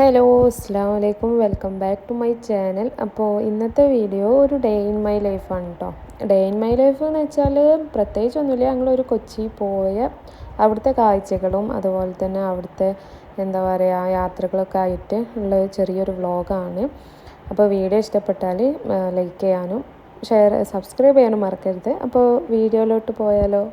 Hello അസ്സാം വലൈക്കും welcome back to my channel. അപ്പോൾ ഇന്നത്തെ വീഡിയോ ഒരു ഡേ ഇൻ മൈ ലൈഫാണ് കേട്ടോ ഡേ ഇൻ മൈ ലൈഫ് എന്ന് വെച്ചാൽ പ്രത്യേകിച്ചൊന്നുമില്ല. ഞങ്ങളൊരു കൊച്ചി പോയ അവിടുത്തെ കാഴ്ചകളും അതുപോലെ തന്നെ അവിടുത്തെ എന്താ പറയുക യാത്രകളൊക്കെ ആയിട്ട് ഉള്ള ചെറിയൊരു വ്ളോഗാണ് അപ്പോൾ വീഡിയോ ഇഷ്ടപ്പെട്ടാൽ ലൈക്ക് ചെയ്യാനും ഷെയർ സബ്സ്ക്രൈബ് ചെയ്യാനും മറക്കരുത്. അപ്പോൾ വീഡിയോയിലോട്ട് പോയാലോ?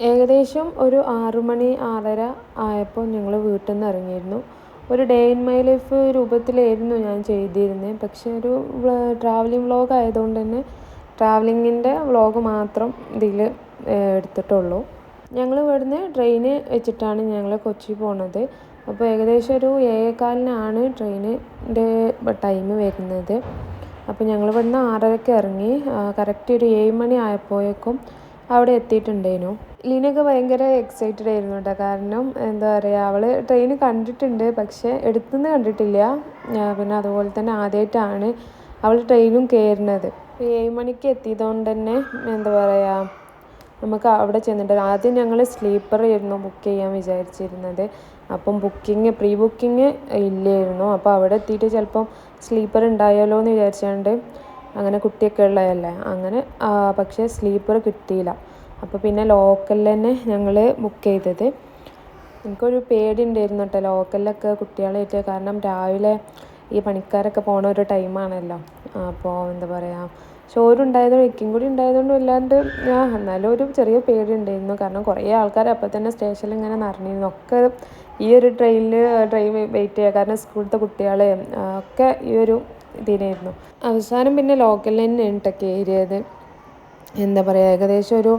ഏകദേശം ഒരു ആറു മണി ആറര ആയപ്പോൾ ഞങ്ങൾ വീട്ടിൽ നിന്ന് ഇറങ്ങിയിരുന്നു. ഒരു ഡേ ഇൻ മൈ ലൈഫ് രൂപത്തിലായിരുന്നു ഞാൻ ചെയ്തിരുന്നത് പക്ഷെ ഒരു ട്രാവലിംഗ് വ്ളോഗ് ആയതുകൊണ്ട് തന്നെ ട്രാവലിങ്ങിന്റെ വ്ളോഗ് മാത്രം ഇതിൽ എടുത്തിട്ടുള്ളൂ. ഞങ്ങൾ ഇവിടുന്ന് ട്രെയിന് വെച്ചിട്ടാണ് ഞങ്ങൾ കൊച്ചി പോണത്. അപ്പോൾ ഏകദേശം ഒരു ഏഴേകാലിനാണ് ട്രെയിനിന്റെ ടൈം വരുന്നത്. അപ്പോൾ ഞങ്ങൾ ഇവിടുന്ന് ആറരയ്ക്ക് ഇറങ്ങി. കറക്റ്റ് ഒരു ഏഴ് മണി ആയപ്പോഴേക്കും അവിടെ എത്തിയിട്ടുണ്ടേനു ലീനൊക്കെ ഭയങ്കര എക്സൈറ്റഡ് ആയിരുന്നു കേട്ടോ. കാരണം എന്താ പറയുക അവൾ ട്രെയിൻ കണ്ടിട്ടുണ്ട് പക്ഷേ എടുത്തുനിന്ന് കണ്ടിട്ടില്ല. പിന്നെ അതുപോലെ തന്നെ ആദ്യമായിട്ടാണ് അവൾ ട്രെയിനും കയറുന്നത്. ഏഴ് മണിക്ക് എത്തിയതുകൊണ്ട് തന്നെ എന്താ പറയുക നമുക്ക് അവിടെ ചെന്നിട്ട് ആദ്യം ഞങ്ങൾ സ്ലീപ്പർ ആയിരുന്നു ബുക്ക് ചെയ്യാൻ വിചാരിച്ചിരുന്നത്. അപ്പം ബുക്കിംഗ് പ്രീ ബുക്കിംഗ് ഇല്ലായിരുന്നു. അപ്പോൾ അവിടെ എത്തിയിട്ട് ചിലപ്പം സ്ലീപ്പർ ഉണ്ടായാലോ എന്ന് വിചാരിച്ചുകൊണ്ട് അങ്ങനെ കുട്ടിയൊക്കെ ഉള്ളതല്ലേ? അങ്ങനെ പക്ഷേ സ്ലീപ്പർ കിട്ടിയില്ല. അപ്പോൾ പിന്നെ ലോക്കലിൽ തന്നെ ഞങ്ങൾ ബുക്ക് ചെയ്തത്. എനിക്കൊരു പേടി ഉണ്ടായിരുന്നു കേട്ടോ. ലോക്കലിലൊക്കെ കുട്ടികളായിട്ട് കാരണം രാവിലെ ഈ പണിക്കാരൊക്കെ പോണ ഒരു ടൈമാണല്ലോ അപ്പോൾ എന്താ പറയുക ചോറുണ്ടായതുകൊണ്ട് ഇക്കും കൂടി ഉണ്ടായതുകൊണ്ടും ഇല്ലാണ്ട് ഞാൻ എന്നാലും ഒരു ചെറിയ പേടി ഉണ്ടായിരുന്നു കാരണം കുറേ ആൾക്കാർ അപ്പോൾ തന്നെ സ്റ്റേഷനിൽ ഇങ്ങനെ നിറഞ്ഞിരുന്നു. ഒക്കെ ഈ ഒരു ട്രെയിനിൽ ട്രെയിൻ വെയിറ്റ് ചെയ്യുക കാരണം സ്കൂളത്തെ കുട്ടികളെ ഒക്കെ ഈ ഒരു ഇതിനായിരുന്നു. അവസാനം പിന്നെ ലോക്കലിൽ തന്നെ ഉണ്ടൊക്കെ കയറിയത് എന്താ പറയുക ഏകദേശം ഒരു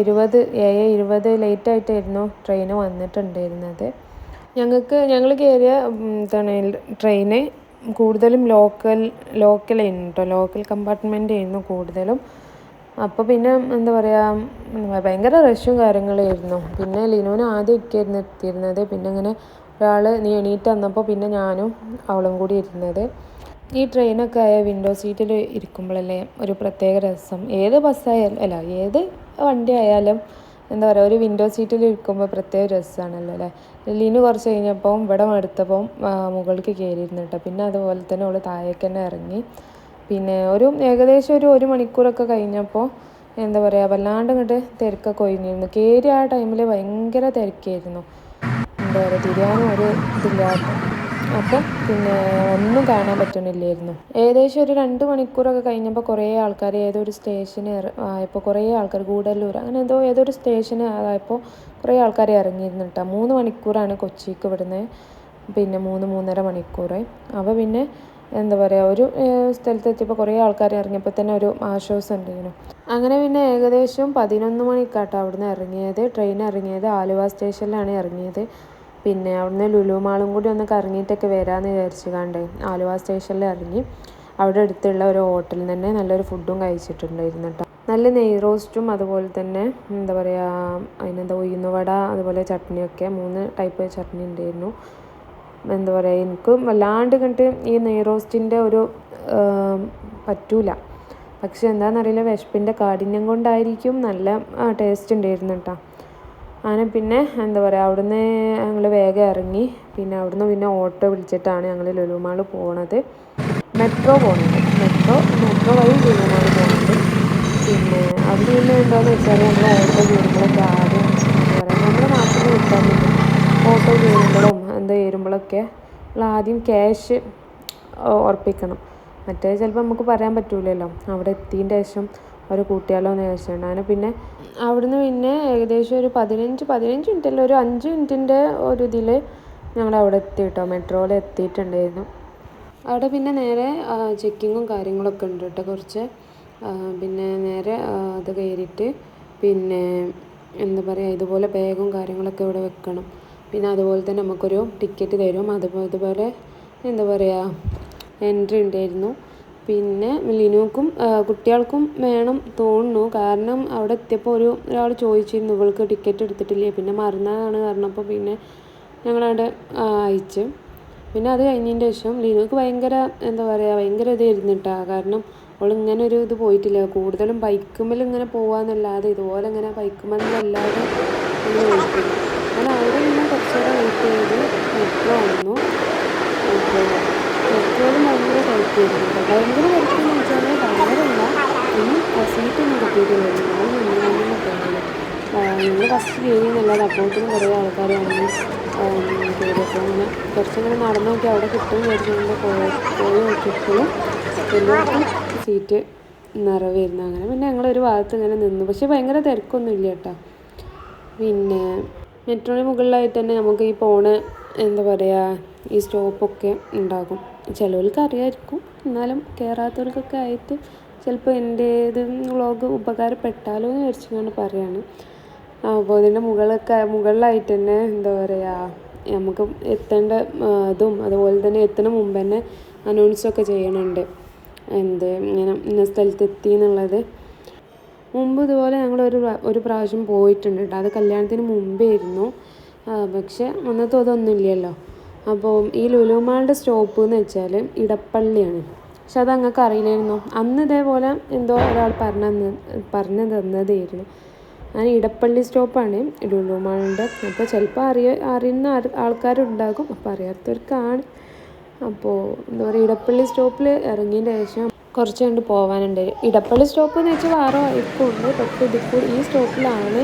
ഇരുപത് ഏഴ് ഇരുപത് ലേറ്റ് ആയിട്ടായിരുന്നു ട്രെയിൻ വന്നിട്ടുണ്ടായിരുന്നത്. ഞങ്ങൾക്ക് ഞങ്ങൾ കയറിയ എന്താണ് ട്രെയിന് കൂടുതലും ലോക്കൽ ലോക്കലായിരുന്നു കേട്ടോ ലോക്കൽ കമ്പാർട്ട്മെന്റ് ആയിരുന്നു കൂടുതലും. അപ്പോൾ പിന്നെ എന്താ പറയുക ഭയങ്കര റഷും കാര്യങ്ങളായിരുന്നു. പിന്നെ ലിനുവിന് ആദ്യം ഒക്കെയായിരുന്നു എത്തിയിരുന്നത്. പിന്നെ അങ്ങനെ ഒരാൾ നീ എണീറ്റ് വന്നപ്പോൾ പിന്നെ ഞാനും അവളും കൂടി ഇരുന്നത്. ഈ ട്രെയിനൊക്കെ ആയ വിൻഡോ സീറ്റിൽ ഇരിക്കുമ്പോഴല്ലേ ഒരു പ്രത്യേക രസം. ഏത് ബസ്സായാലും അല്ല ഏത് വണ്ടി ആയാലും എന്താ പറയുക ഒരു വിൻഡോ സീറ്റിൽ ഇരിക്കുമ്പോൾ പ്രത്യേക രസമാണല്ലോ അല്ലേ? ലീന് കുറച്ച് കഴിഞ്ഞപ്പം ഇവിടെ എടുത്തപ്പം മുകളിലേക്ക് കയറിയിരുന്നു കേട്ടോ. പിന്നെ അതുപോലെ തന്നെ അവൾ താഴേക്ക് തന്നെ ഇറങ്ങി പിന്നെ ഒരു ഏകദേശം ഒരു ഒരു മണിക്കൂറൊക്കെ കഴിഞ്ഞപ്പോൾ എന്താ പറയുക വല്ലാണ്ട് ഇങ്ങോട്ട് തിരക്കൊക്കെ ഒഴിഞ്ഞിരുന്നു. കയറി ആ ടൈമിൽ ഭയങ്കര തിരക്കായിരുന്നു. എന്താ പറയുക തിരിയാനും ഒരു ഇതില്ലാത്ത അപ്പം പിന്നെ ഒന്നും കാണാൻ പറ്റണില്ലായിരുന്നു ഏകദേശം ഒരു രണ്ട് മണിക്കൂറൊക്കെ കഴിഞ്ഞപ്പോൾ കുറേ ആൾക്കാർ ഏതോ ഒരു സ്റ്റേഷന് ആയപ്പോൾ കുറേ ആൾക്കാർ ഗൂഡല്ലൂർ അങ്ങനെ എന്തോ ഒരു സ്റ്റേഷന് ആയപ്പോൾ കുറേ ആൾക്കാർ ഇറങ്ങിയിരുന്നു കേട്ടോ. മൂന്ന് മണിക്കൂറാണ് കൊച്ചിക്ക് ഇവിടുന്ന്. പിന്നെ മൂന്ന് മൂന്നര മണിക്കൂർ. അപ്പോൾ പിന്നെ എന്താ പറയുക ഒരു സ്ഥലത്തെത്തിയപ്പോൾ കുറേ ആൾക്കാർ ഇറങ്ങിയപ്പോൾ തന്നെ ഒരു ആശ്വാസം ഉണ്ടായിരുന്നു. അങ്ങനെ പിന്നെ ഏകദേശം പതിനൊന്ന് മണിക്കാട്ടോ അവിടുന്ന് ഇറങ്ങിയത്. ട്രെയിൻ ഇറങ്ങിയത്. ആലുവ സ്റ്റേഷനിലാണ് ഇറങ്ങിയത്. പിന്നെ അവിടുന്ന് ലുലു മാളും കൂടി ഒന്ന് കറങ്ങിയിട്ടൊക്കെ വരാമെന്ന് വിചാരിച്ചു കണ്ടേ. ആലുവ സ്റ്റേഷനിൽ ഇറങ്ങി. അവിടെ അടുത്തുള്ള ഒരു ഹോട്ടലിൽ തന്നെ നല്ലൊരു ഫുഡും കഴിച്ചിട്ടുണ്ടായിരുന്നു കേട്ടോ. നല്ല നെയ് റോസ്റ്റും അതുപോലെ തന്നെ എന്താ പറയുക അതിനെന്താ ഉഴുന്നുവട അതുപോലെ ചട്നിയൊക്കെ മൂന്ന് ടൈപ്പ് ചട്നി ഉണ്ടായിരുന്നു. എന്താ പറയുക എനിക്ക് വല്ലാണ്ട് കണ്ടിട്ട് ഈ നെയ് റോസ്റ്റിന്റെ ഒരു പറ്റൂല. പക്ഷെ എന്താണെന്നറിയില്ല വിശപ്പിന്റെ കാഠിന്യം കൊണ്ടായിരിക്കും നല്ല ടേസ്റ്റ് ഉണ്ടായിരുന്നു കേട്ടോ. അങ്ങനെ പിന്നെ എന്താ പറയുക അവിടുന്ന് ഞങ്ങൾ വേഗം ഇറങ്ങി. പിന്നെ അവിടുന്ന് പിന്നെ ഓട്ടോ വിളിച്ചിട്ടാണ് ഞങ്ങൾ ലുലുമാൾ പോണത്. മെട്രോ പോണത്. മെട്രോ മെട്രോ വഴി ലുലുമാൾ പോകുന്നത് പിന്നെ അവിടെ പിന്നെ എന്താണെന്ന് വെച്ചാൽ നമ്മൾ ഓട്ടോ കയറുമ്പോഴൊക്കെ ആദ്യം എന്താ പറയുക നമ്മുടെ നാട്ടിൽ വിട്ടാൽ മതി ഓട്ടോ കയറുമ്പോഴും എന്താ കയറുമ്പോഴൊക്കെ നമ്മൾ ആദ്യം ക്യാഷ് ഉറപ്പിക്കണം. മറ്റേ ചിലപ്പോൾ നമുക്ക് പറയാൻ പറ്റൂലല്ലോ. അവിടെ എത്തിയതിന്റെ ശേഷം അവർ കൂട്ടിയാലോ എന്ന് ചോദിച്ചിട്ടുണ്ട് അങ്ങനെ പിന്നെ അവിടുന്ന് പിന്നെ ഏകദേശം ഒരു പതിനഞ്ച് പതിനഞ്ച് മിനിറ്റ് അല്ല ഒരു അഞ്ച് മിനിറ്റിന്റെ ഒരു ഇതിൽ ഞങ്ങൾ അവിടെ എത്തി കേട്ടോ. മെട്രോയിൽ എത്തിയിട്ടുണ്ടായിരുന്നു. അവിടെ പിന്നെ നേരെ ചെക്കിങ്ങും കാര്യങ്ങളൊക്കെ ഉണ്ട് കേട്ടോ കുറച്ച്. പിന്നെ നേരെ അത് കയറിയിട്ട് പിന്നെ എന്താ പറയുക ഇതുപോലെ ബാഗും കാര്യങ്ങളൊക്കെ ഇവിടെ വെക്കണം. പിന്നെ അതുപോലെ തന്നെ നമുക്കൊരു ടിക്കറ്റ് തരും. അതുപോലെ അതുപോലെ എന്താ പറയുക എൻട്രി ഉണ്ടായിരുന്നു. പിന്നെ ലിനുക്കും കുട്ടികൾക്കും വേണം തോന്നുന്നു. കാരണം അവിടെ എത്തിയപ്പോൾ ഒരു ഒരാൾ ചോദിച്ചിരുന്നു ഇവൾക്ക് ടിക്കറ്റ് എടുത്തിട്ടില്ലേ? പിന്നെ മറന്നതാണ് പറഞ്ഞപ്പോൾ പിന്നെ ഞങ്ങളവിടെ അയച്ചു. പിന്നെ അത് കഴിഞ്ഞതിന്റെ ശേഷം ലിനുക്ക് ഭയങ്കര എന്താ പറയുക ഭയങ്കര ഇതായിരുന്നു കേട്ടോ. കാരണം അവൾ ഇങ്ങനെ ഒരു ഇത് പോയിട്ടില്ല. കൂടുതലും ബൈക്കുമ്മൽ ഇങ്ങനെ പോവാന്നല്ലാതെ ഇതുപോലെ ഇങ്ങനെ ബൈക്കുമ്മലല്ലാതെ ഞാൻ അവിടെ ഇങ്ങനെ കുറച്ചുകൂടെ വെയിറ്റ് ചെയ്ത് വന്നു. മെട്രോയിലും ഭയങ്കര കേട്ടോ ഭയങ്കര തിരക്കെന്ന് വെച്ചാൽ ഭയങ്കരമല്ല ഇനി സീറ്റൊന്നും കിട്ടിയിട്ടില്ല. ഞാൻ മുന്നിൽ പോകുന്നത് ഞങ്ങൾ ഫസ്റ്റ് അപ്പോഴത്തേനും കുറേ ആൾക്കാർ വന്നു ചെയ്തപ്പോൾ അങ്ങനെ കുറച്ചിങ്ങനെ നടന്നു നോക്കി അവിടെ കിട്ടും വിചാരിച്ചുകൊണ്ട് പോയി നോക്കിയപ്പോഴും എല്ലാവർക്കും സീറ്റ് നിറവായിരുന്നു അങ്ങനെ പിന്നെ ഞങ്ങളൊരു ഭാഗത്ത് ഇങ്ങനെ നിന്നു. പക്ഷേ ഭയങ്കര തിരക്കൊന്നും ഇല്ല കേട്ടോ. പിന്നെ മെട്രോന് മുകളിലായിട്ട് തന്നെ നമുക്ക് ഈ പോണ എന്താ പറയുക ഈ സ്റ്റോപ്പൊക്കെ ഉണ്ടാകും. ചിലവർക്ക് അറിയായിരിക്കും. എന്നാലും കയറാത്തവർക്കൊക്കെ ആയിട്ട് ചിലപ്പോൾ എന്റേത് വ്ളോഗ് ഉപകാരപ്പെട്ടാലോ എന്ന് വിചാരിച്ചുകൊണ്ട് പറയാണ്. അപ്പോൾ ഇതിന്റെ മുകളിലൊക്കെ മുകളിലായിട്ട് തന്നെ എന്താ പറയുക നമുക്ക് എത്തേണ്ട ഇതും അതുപോലെ തന്നെ എത്തുന്ന മുമ്പ് തന്നെ അനൗൺസൊക്കെ ചെയ്യണുണ്ട്. എന്ത് ഇങ്ങനെ ഇന്ന സ്ഥലത്ത് എത്തി എന്നുള്ളത്. മുമ്പ് ഇതുപോലെ ഞങ്ങൾ ഒരു ഒരു പ്രാവശ്യം പോയിട്ടുണ്ട് കേട്ടോ അത് കല്യാണത്തിന് മുമ്പേ ആയിരുന്നു. പക്ഷേ അന്നത്തെ അതൊന്നും ഇല്ലല്ലോ. അപ്പോൾ ഈ ലുലുമാളുടെ സ്റ്റോപ്പ് എന്ന് വെച്ചാൽ ഇടപ്പള്ളിയാണ്. പക്ഷെ അത് അങ്ങക്ക് അറിയില്ലായിരുന്നു. അന്ന് ഇതേപോലെ എന്തോ ഒരാൾ പറഞ്ഞു പറഞ്ഞു തന്നതായിരുന്നു അങ്ങനെ ഇടപ്പള്ളി സ്റ്റോപ്പാണ് ലുലുമാളുടെ അപ്പോൾ ചിലപ്പോൾ അറിയ അറിയുന്ന ആൾക്കാരുണ്ടാകും. അപ്പോൾ അറിയാത്തവർക്കാണ്. അപ്പോൾ എന്താ പറയുക ഇടപ്പള്ളി സ്റ്റോപ്പിൽ ഇറങ്ങിയതിന് ശേഷം കുറച്ച് കണ്ട് പോകാനുണ്ട് ഇടപ്പള്ളി സ്റ്റോപ്പ് എന്ന് വെച്ചാൽ വേറെ ഉണ്ട് പക്ഷേ ഇതിപ്പോൾ ഈ സ്റ്റോപ്പിലാണ്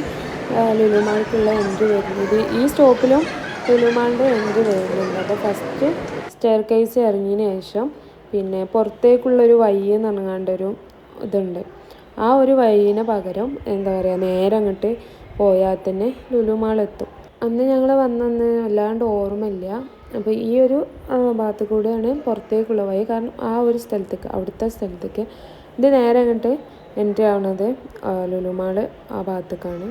ലുലുമാൾക്കുള്ള എൻട്രി വരുന്നത്. ഈ സ്റ്റോപ്പിലും ലുലുമാളിന്റെ എൻട്രി വരുന്നുണ്ട്. അപ്പോൾ ഫസ്റ്റ് സ്റ്റെയർ കേസ് ഇറങ്ങിയതിന് ശേഷം പിന്നെ പുറത്തേക്കുള്ളൊരു വഴി എന്ന് പറഞ്ഞാണ്ടൊരു ഇതുണ്ട്. ആ ഒരു വഴിന് പകരം എന്താ പറയുക നേരെ അങ്ങോട്ട് പോയാൽ തന്നെ ലുലുമാൾ എത്തും. അന്ന് ഞങ്ങൾ വന്നന്ന് അല്ലാണ്ട് ഓർമ്മയില്ല. അപ്പോൾ ഈ ഒരു ഭാഗത്ത് കൂടെയാണ് പുറത്തേക്കുള്ള വഴി. കാരണം ആ ഒരു സ്ഥലത്തേക്ക് അവിടുത്തെ സ്ഥലത്തേക്ക്. ഇത് നേരെ അങ്ങോട്ട് എൻട്രി ആവുന്നത് ലുലുമാൾ ആ ഭാഗത്തേക്കാണ്.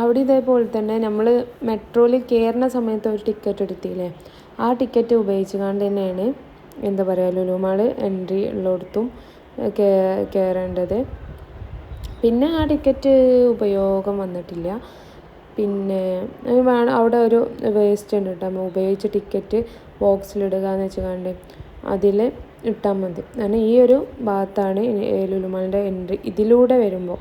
അവിടെ ഇതേപോലെ തന്നെ നമ്മൾ മെട്രോയിൽ കയറുന്ന സമയത്ത് ഒരു ടിക്കറ്റ് എടുത്തില്ലേ? ആ ടിക്കറ്റ് ഉപയോഗിച്ചുകൊണ്ട് തന്നെയാണ് എന്താ പറയുക ലുലുമാൾ എൻട്രി ഉള്ളിടത്തും കയറേണ്ടത്. പിന്നെ ആ ടിക്കറ്റ് ഉപയോഗം വന്നിട്ടില്ല. പിന്നെ വേണം അവിടെ ഒരു വേസ്റ്റ് ഉണ്ട് കേട്ടോ. നമ്മൾ ഉപയോഗിച്ച ടിക്കറ്റ് ബോക്സിലിടുക എന്ന് വെച്ചുകൊണ്ട് അതിൽ ഇട്ടാൽ മതി. കാരണം ഈ ഒരു ഭാഗത്താണ് ലുലുമാളിന്റെ എൻട്രി ഇതിലൂടെ വരുമ്പോൾ.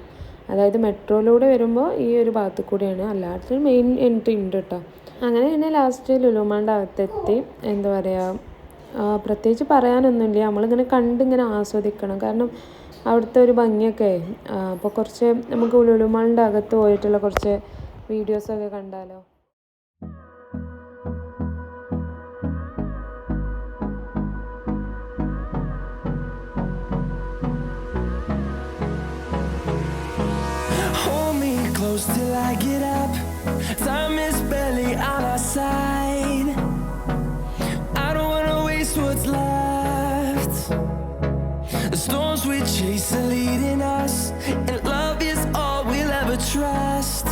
അതായത് മെട്രോയിലൂടെ വരുമ്പോൾ ഈ ഒരു ഭാഗത്ത് കൂടിയാണ് അല്ലാത്ത മെയിൻ എൻട്രി ഉണ്ട് കേട്ടോ. അങ്ങനെ പിന്നെ ലാസ്റ്റ് ലുലുമാളിന്റെ അകത്തെത്തി എന്താ പറയുക പ്രത്യേകിച്ച് പറയാനൊന്നുമില്ല. നമ്മളിങ്ങനെ കണ്ടിങ്ങനെ ആസ്വദിക്കണം. കാരണം അവിടുത്തെ ഒരു ഭംഗിയൊക്കെ അപ്പോൾ കുറച്ച് നമുക്ക് ലുലുമാളിന്റെ അകത്ത് പോയിട്ടുള്ള കുറച്ച് വീഡിയോസൊക്കെ കണ്ടാലോ close till I get up. Time is barely on our side. I don't wanna waste what's left. The storms we chase are leading us, and love is all we'll ever trust.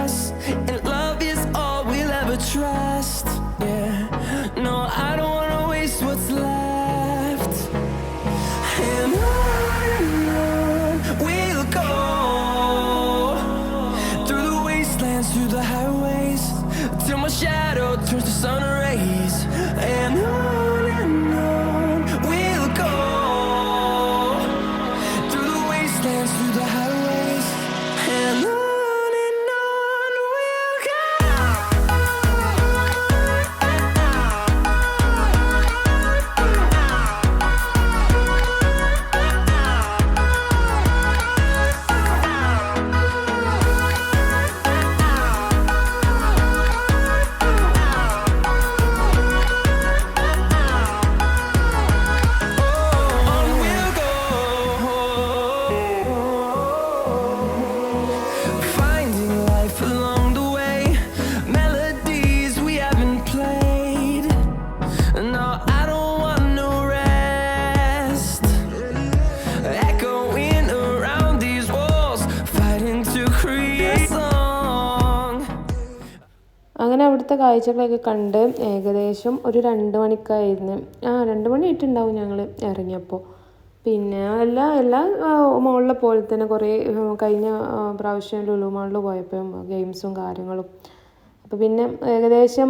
അങ്ങനെ അവിടുത്തെ കാഴ്ചകളൊക്കെ കണ്ട് ഏകദേശം ഒരു രണ്ട് മണിക്കായിരുന്നു. ആ രണ്ട് മണി ആയിട്ടുണ്ടാവും ഞങ്ങൾ ഇറങ്ങിയപ്പോൾ പിന്നെ എല്ലാ എല്ലാ മോളിലെ പോലെ തന്നെ കുറേ കഴിഞ്ഞ പ്രാവശ്യം ലുലു മാളിൽ പോയപ്പോൾ ഗെയിംസും കാര്യങ്ങളും. അപ്പോൾ പിന്നെ ഏകദേശം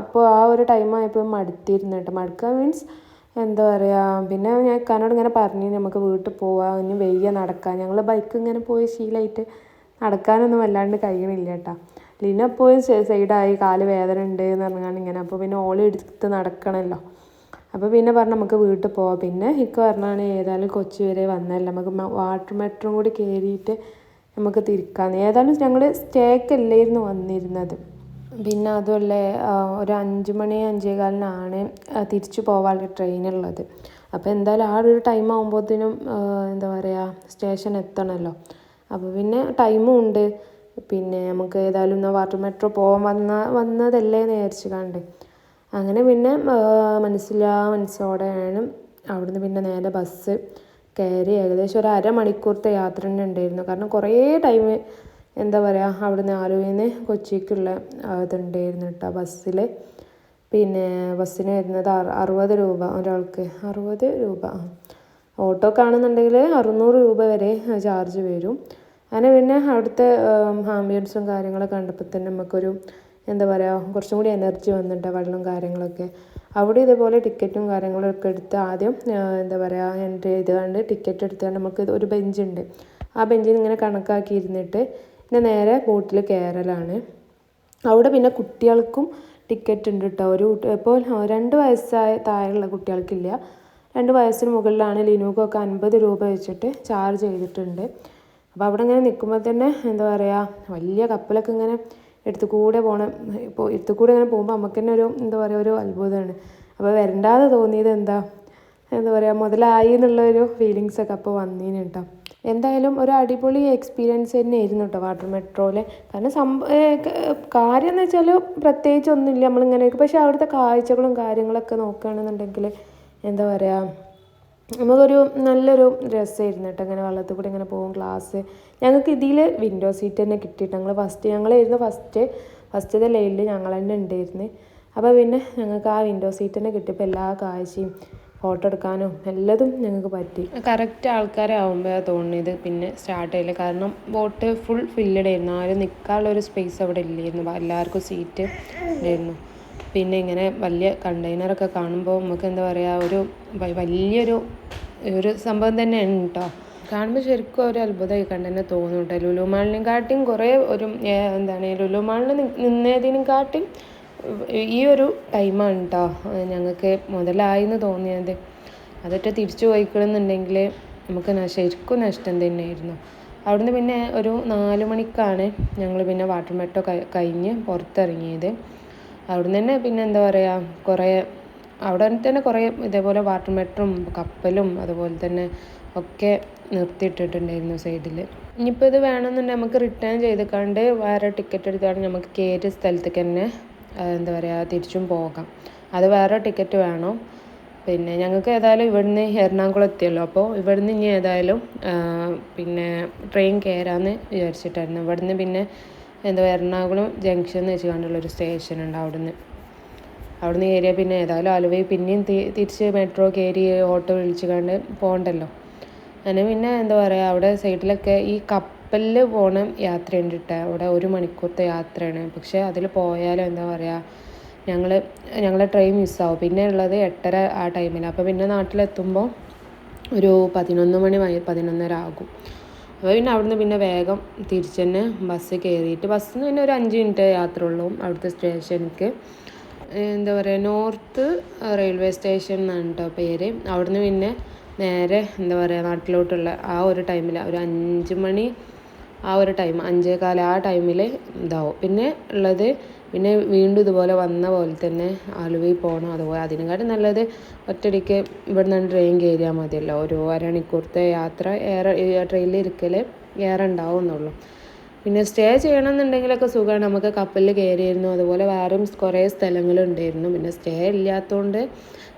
അപ്പോൾ ആ ഒരു ടൈം ആയപ്പോൾ മടുത്തിരുന്നു കേട്ടോ. മടുക്കുക മീൻസ് എന്താ പറയുക പിന്നെ ഞാൻ ഇക്കാനോട് ഇങ്ങനെ പറഞ്ഞു നമുക്ക് വീട്ടിൽ പോവാം ഇനി വെയ്യ നടക്കാം ഞങ്ങൾ ബൈക്ക് ഇങ്ങനെ പോയി ശീലമായിട്ട് നടക്കാനൊന്നും വല്ലാണ്ട് കഴിയണില്ല കേട്ടോ. ലീന പോയി സൈഡായി കാൽ വേദന ഉണ്ട് എന്ന് പറഞ്ഞാൽ ഇങ്ങനെ. അപ്പോൾ പിന്നെ ഓളി എടുത്ത് നടക്കണമല്ലോ അപ്പോൾ പിന്നെ പറഞ്ഞു നമുക്ക് വീട്ടിൽ പോവാം. പിന്നെ ഇക്ക പറഞ്ഞാണ് ഏതായാലും കൊച്ചി വരെ വന്നല്ല നമുക്ക് വാട്ടർ മെട്രോ കൂടി കയറിയിട്ട് നമുക്ക് തിരിക്കാന്ന്. ഏതായാലും ഞങ്ങൾ സ്റ്റേക്കല്ലായിരുന്നു വന്നിരുന്നത്. പിന്നെ അതുമല്ല ഒരു അഞ്ച് മണി അഞ്ചേ കാലിനാണ് തിരിച്ചു പോകാനുള്ള ട്രെയിനുള്ളത് അപ്പോൾ എന്തായാലും ആ ഒരു ടൈം ആകുമ്പോഴത്തേനും എന്താ പറയുക സ്റ്റേഷൻ എത്തണമല്ലോ അപ്പോൾ പിന്നെ ടൈമും ഉണ്ട്. പിന്നെ നമുക്ക് ഏതായാലും എന്നാൽ വാട്ടർ മെട്രോ പോകാൻ വന്ന വന്നതല്ലേ എന്ന് വിചാരിച്ച് കണ്ട് അങ്ങനെ പിന്നെ മനസ്സില മനസ്സോടെയാണ് അവിടുന്ന് പിന്നെ നേരെ ബസ് കയറി ഏകദേശം ഒരു അരമണിക്കൂറത്തെ യാത്ര തന്നെ ഉണ്ടായിരുന്നു. കാരണം കുറേ ടൈം എന്താ പറയുക അവിടുന്ന് ആലുവയിൽ നിന്ന് കൊച്ചിക്കുള്ള ഇതുണ്ടായിരുന്നു കേട്ടോ ബസ്സിൽ പിന്നെ ബസ്സിന് വരുന്നത് അറു- അറുപത് രൂപ ഒരാൾക്ക്. അറുപത് രൂപ. ഓട്ടോ ഓട്ടോക്കാണെന്നുണ്ടെങ്കിൽ അറുന്നൂറ് രൂപ വരെ ചാർജ് വരും. അങ്ങനെ പിന്നെ അവിടുത്തെ ആംബിയൻസും കാര്യങ്ങളൊക്കെ കണ്ടപ്പോൾ തന്നെ നമുക്കൊരു എന്താ പറയുക കുറച്ചും കൂടി എനർജി വന്നിട്ട് വെള്ളം കാര്യങ്ങളൊക്കെ. അവിടെ ഇതേപോലെ ടിക്കറ്റും കാര്യങ്ങളൊക്കെ എടുത്ത് ആദ്യം എന്താ പറയുക ഇത് ചെയ്തുകൊണ്ട് ടിക്കറ്റ് എടുത്തുകൊണ്ട് നമുക്ക് ഒരു ബെഞ്ചുണ്ട് ആ ബെഞ്ചിൽ ഇങ്ങനെ കണക്കാക്കി ഇരുന്നിട്ട് പിന്നെ നേരെ ബോട്ടിൽ കയറലാണ് അവിടെ പിന്നെ കുട്ടികൾക്കും ടിക്കറ്റ് ഉണ്ട് കേട്ടോ ഒരു ഇപ്പോൾ രണ്ട് വയസ്സായ താഴെയുള്ള കുട്ടികൾക്കില്ല. രണ്ട് വയസ്സിന് മുകളിലാണ് ലിനുക്കൊക്കെ അൻപത് രൂപ വെച്ചിട്ട് ചാർജ് ചെയ്തിട്ടുണ്ട്. അപ്പോൾ അവിടെ ഇങ്ങനെ നിൽക്കുമ്പോൾ തന്നെ എന്താ പറയുക വലിയ കപ്പലൊക്കെ ഇങ്ങനെ എടുത്തു കൂടെ പോകണം ഇപ്പോൾ എടുത്തു കൂടെ ഇങ്ങനെ പോകുമ്പോൾ നമുക്ക് തന്നെ ഒരു എന്താ പറയുക ഒരു അത്ഭുതമാണ്. അപ്പോൾ വരണ്ടാതെ തോന്നിയത് എന്താ? എന്താ പറയുക മുതലായി ഫീലിങ്സ് ഒക്കെ അപ്പോൾ വന്നീന് കേട്ടോ എന്തായാലും ഒരു അടിപൊളി എക്സ്പീരിയൻസ് തന്നെ ആയിരുന്നു കേട്ടോ വാട്ടർ മെട്രോയിൽ കാരണം സംഭവം കാര്യം എന്ന് വെച്ചാൽ പ്രത്യേകിച്ച് ഒന്നുമില്ല നമ്മളിങ്ങനെ പക്ഷേ അവിടുത്തെ കാഴ്ചകളും കാര്യങ്ങളൊക്കെ നോക്കുകയാണെന്നുണ്ടെങ്കിൽ എന്താ പറയുക നമുക്കൊരു നല്ലൊരു രസമായിരുന്നു കേട്ടോ ഇങ്ങനെ വെള്ളത്തിൽ കൂടി ഇങ്ങനെ പോകും ക്ലാസ് ഞങ്ങൾക്ക് ഇതിൽ വിൻഡോ സീറ്റ് തന്നെ കിട്ടിയിട്ട് ഞങ്ങൾ ഫസ്റ്റ് ഞങ്ങളായിരുന്നു ഫസ്റ്റ് ഫസ്റ്റ് ഫസ്റ്റത്തെ ലൈനിൽ ഞങ്ങൾ തന്നെ ഉണ്ടായിരുന്നു. അപ്പോൾ പിന്നെ ഞങ്ങൾക്ക് ആ വിൻഡോ സീറ്റ് തന്നെ കിട്ടിയപ്പോൾ എല്ലാ കാഴ്ചയും ഫോട്ടോ എടുക്കാനും എല്ലാതും ഞങ്ങൾക്ക് പറ്റി. കറക്റ്റ് ആൾക്കാരെ ആവുമ്പോഴാണ് തോന്നിയത് പിന്നെ സ്റ്റാർട്ട് ചെയ്യില്ല കാരണം ബോട്ട് ഫുൾ ഫില്ലഡ് ആയിരുന്നു. ആരും നിൽക്കാനുള്ള ഒരു സ്പേസ് അവിടെ ഇല്ലായിരുന്നു. എല്ലാവർക്കും സീറ്റ് ഉണ്ടായിരുന്നു. പിന്നെ ഇങ്ങനെ വലിയ കണ്ടെയ്നറൊക്കെ കാണുമ്പോൾ നമുക്ക് എന്താ പറയുക ഒരു വലിയൊരു ഒരു സംഭവം തന്നെയാണ് കേട്ടോ കാണുമ്പോൾ ശരിക്കും ഒരു അത്ഭുതമായി കണ്ടെന്നെ തോന്നും കേട്ടോ ലുലു മാളിനെക്കാട്ടിയും കുറേ ഒരു എന്താണ് ലുലു മാളിൽ നിന്നതിനെക്കാട്ടിയും ഈ ഒരു ടൈമാണ് കേട്ടോ ഞങ്ങൾക്ക് മുതലായി എന്ന് തോന്നിയത്. അതൊക്കെ തിരിച്ചു പോയിക്കണമെന്നുണ്ടെങ്കിൽ നമുക്ക് ശരിക്കും നഷ്ടം തന്നെയായിരുന്നു. അവിടുന്ന് പിന്നെ ഒരു നാല് മണിക്കാണ് ഞങ്ങൾ പിന്നെ വാട്ടർ മെട്ടോ കഴി കഴിഞ്ഞ് പുറത്തിറങ്ങിയത്. അവിടുന്ന് തന്നെ പിന്നെ എന്താ പറയുക കുറേ അവിടെ തന്നെ കുറേ ഇതേപോലെ വാട്ടർ മെട്രും കപ്പലും അതുപോലെ തന്നെ ഒക്കെ നിർത്തിയിട്ടിട്ടുണ്ടായിരുന്നു സൈഡിൽ ഇനിയിപ്പോൾ ഇത് വേണമെന്നുണ്ടെങ്കിൽ നമുക്ക് റിട്ടേൺ ചെയ്തേക്കാണ്ട് വേറെ ടിക്കറ്റ് എടുത്താണ് നമുക്ക് കയറിയ സ്ഥലത്തേക്ക് തന്നെ എന്താ പറയുക തിരിച്ചും പോകാം. അത് വേറെ ടിക്കറ്റ് വേണം. പിന്നെ ഞങ്ങൾക്ക് ഏതായാലും ഇവിടുന്ന് എറണാകുളം എത്തിയല്ലോ. അപ്പോൾ ഇവിടുന്ന് ഇനി ഏതായാലും പിന്നെ ട്രെയിൻ കയറാമെന്ന് വിചാരിച്ചിട്ടായിരുന്നു. ഇവിടുന്ന് പിന്നെ എന്താ എറണാകുളം ജംഗ്ഷൻ എന്ന് വെച്ച് കണ്ടുള്ളൊരു സ്റ്റേഷൻ ഉണ്ട് അവിടുന്ന്. അവിടുന്ന് കയറിയാൽ പിന്നെ ഏതായാലും ആലുവയിൽ പിന്നെയും തിരിച്ച് മെട്രോ കയറി ഓട്ടോ വിളിച്ച് കണ്ട് പോകണ്ടല്ലോ അങ്ങനെ പിന്നെ എന്താ പറയുക അവിടെ സൈഡിലൊക്കെ ഈ കപ്പലിൽ പോണ യാത്രയുണ്ട് കേട്ടോ അവിടെ ഒരു മണിക്കൂറത്തെ യാത്രയാണ്. പക്ഷേ അതിൽ പോയാലും എന്താ പറയുക ഞങ്ങൾ ഞങ്ങളെ ട്രെയിൻ മിസ്സാവും പിന്നെ ഉള്ളത് എട്ടര ആ ടൈമിൽ അപ്പോൾ പിന്നെ നാട്ടിലെത്തുമ്പോൾ ഒരു പതിനൊന്ന് മണി പതിനൊന്നര ആകും. അപ്പോൾ പിന്നെ അവിടുന്ന് പിന്നെ വേഗം തിരിച്ച് തന്നെ ബസ് കയറിയിട്ട് ബസ്സിൽ നിന്ന് പിന്നെ ഒരു അഞ്ച് മിനിറ്റ് യാത്ര ഉള്ളൂ അവിടുത്തെ സ്റ്റേഷനിലേക്ക് എന്താ പറയുക നോർത്ത് റെയിൽവേ സ്റ്റേഷൻ എന്നാണ് കേട്ടോ പേര്. അവിടുന്ന് പിന്നെ നേരെ എന്താ പറയുക നാട്ടിലോട്ടുള്ള ആ ഒരു ടൈമിൽ ഒരു അഞ്ച് മണി ആ ഒരു ടൈം അഞ്ചേകാല ആ ടൈമിൽ ഇതാവും. പിന്നെ ഉള്ളത് പിന്നെ വീണ്ടും ഇതുപോലെ വന്ന പോലെ തന്നെ ആലുവയിൽ പോകണം അതുപോലെ അതിനെക്കാട്ടും നല്ലത് ഒറ്റയടിക്ക് ഇവിടെ നിന്ന് ട്രെയിൻ കയറിയാൽ മതിയല്ലോ. ഒരു അരമണിക്കൂറത്തെ യാത്ര ഏറെ ട്രെയിനിൽ ഇരിക്കൽ ഏറെ ഉണ്ടാവുന്നുള്ളൂ പിന്നെ സ്റ്റേ ചെയ്യണമെന്നുണ്ടെങ്കിലൊക്കെ സുഖമാണ്. നമുക്ക് കപ്പലിൽ കയറിയിരുന്നു. അതുപോലെ വേറെയും കുറേ സ്ഥലങ്ങളുണ്ടായിരുന്നു. പിന്നെ സ്റ്റേ ഇല്ലാത്തതുകൊണ്ട്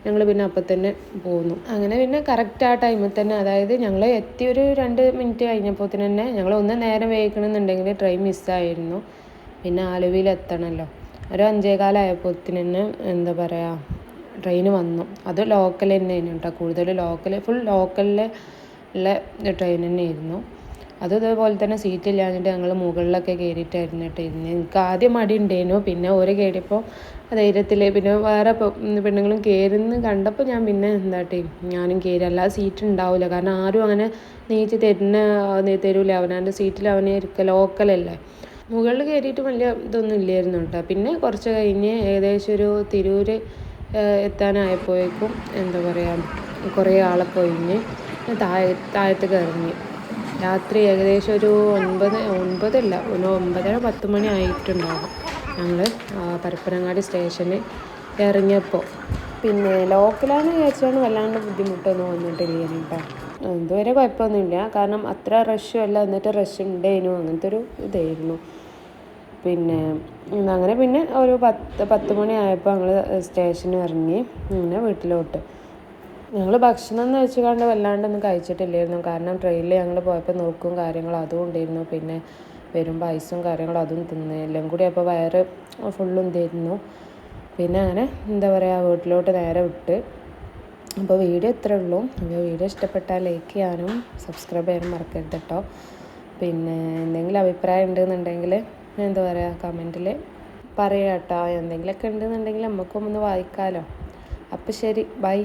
ഞങ്ങൾ പിന്നെ അപ്പം തന്നെ പോന്നു. അങ്ങനെ പിന്നെ കറക്റ്റ് ആ ടൈമിൽ തന്നെ അതായത് ഞങ്ങൾ എത്തി ഒരു രണ്ട് മിനിറ്റ് കഴിഞ്ഞപ്പോൾ തന്നെ ഞങ്ങൾ ഒന്ന് നേരം വൈകണമെന്നുണ്ടെങ്കിൽ ട്രെയിൻ മിസ്സായിരുന്നു പിന്നെ ആലുവയിൽ എത്തണമല്ലോ ഒരു അഞ്ചേകാലായപ്പോഴത്തിന് തന്നെ എന്താ പറയുക ട്രെയിൻ വന്നു. അത് ലോക്കൽ തന്നെയായിരുന്നു കേട്ടോ. കൂടുതൽ ലോക്കൽ ഫുൾ ലോക്കലിൽ ഉള്ള ട്രെയിൻ തന്നെയായിരുന്നു. അത് ഇതേപോലെ തന്നെ സീറ്റ് ഇല്ലാഞ്ഞിട്ട് ഞങ്ങൾ മുകളിലൊക്കെ കയറിയിട്ടായിരുന്നു കേട്ടോ ഇരുന്ന്. എനിക്ക് ആദ്യം മടി ഉണ്ടായിരുന്നു. പിന്നെ ഓര് കയറിയപ്പോൾ ധൈര്യത്തിൽ പിന്നെ വേറെ പെണ്ണുങ്ങളും കയറുന്ന കണ്ടപ്പോൾ ഞാൻ പിന്നെ എന്താട്ടെ ഞാനും കയറി അല്ലാതെ സീറ്റ് ഉണ്ടാവില്ല കാരണം ആരും അങ്ങനെ നീച്ച് തരുന്ന തരൂല. അവനവന്റെ സീറ്റിൽ അവനെ ഇരിക്കുക ലോക്കലല്ലേ മുകളിൽ കയറിയിട്ട് വലിയ ഇതൊന്നും ഇല്ലായിരുന്നു കേട്ടോ. പിന്നെ കുറച്ച് കഴിഞ്ഞ് ഏകദേശം ഒരു തിരൂർ എത്താനായപ്പോഴേക്കും എന്താ പറയുക കുറേ ആളെ പൊയിഞ്ഞ് താഴെ താഴത്ത് കയറിഞ്ഞ് രാത്രി ഏകദേശം ഒരു ഒൻപത് ഒൻപതല്ല ഒരു ഒമ്പതര പത്ത് മണി ആയിട്ടുണ്ടാകും ഞങ്ങൾ പരപ്പനങ്ങാടി സ്റ്റേഷനിൽ ഇറങ്ങിയപ്പോൾ. പിന്നെ ലോക്കലാണെന്ന് വിചാരിച്ചാണ് വല്ലാണ്ട് ബുദ്ധിമുട്ടൊന്നും വന്നിട്ടില്ല കേട്ടോ. ഇതുവരെ കുഴപ്പമൊന്നുമില്ല. കാരണം അത്ര റഷും അല്ല എന്നിട്ട് റഷ് ഉണ്ടേനു അങ്ങനത്തെ ഒരു ഇതായിരുന്നു. പിന്നെ അങ്ങനെ പിന്നെ ഒരു പത്ത് പത്ത് മണി ആയപ്പോൾ ഞങ്ങൾ സ്റ്റേഷനിൽ ഇറങ്ങി. പിന്നെ വീട്ടിലോട്ട്. ഞങ്ങൾ ഭക്ഷണം എന്ന് വെച്ചുകൊണ്ട് വല്ലാണ്ടൊന്നും കഴിച്ചിട്ടില്ലായിരുന്നു. കാരണം ട്രെയിനിൽ ഞങ്ങൾ പോയപ്പോൾ നോക്കും കാര്യങ്ങളും അതും ഉണ്ടായിരുന്നു. പിന്നെ വരുമ്പോൾ ഐസും കാര്യങ്ങളും അതും തിന്ന് എല്ലാം കൂടി അപ്പോൾ വയറ് ഫുള്ളും പിന്നെ അങ്ങനെ എന്താ പറയുക വീട്ടിലോട്ട് നേരെ വിട്ട് അപ്പോൾ വീഡിയോ ഇത്രേ ഉള്ളൂ. അപ്പോൾ വീഡിയോ ഇഷ്ടപ്പെട്ടാൽ ലൈക്ക് ചെയ്യാനും സബ്സ്ക്രൈബ് ചെയ്യാനും മറക്കരുത് കേട്ടോ. പിന്നെ എന്തെങ്കിലും അഭിപ്രായം ഉണ്ടെന്നുണ്ടെങ്കിൽ എന്താ പറയുക കമന്റിൽ പറയാം കേട്ടോ. എന്തെങ്കിലുമൊക്കെ ഉണ്ടെന്നുണ്ടെങ്കിൽ നമുക്കും ഒന്ന് വായിക്കാമല്ലോ അപ്പോൾ ശരി ബൈ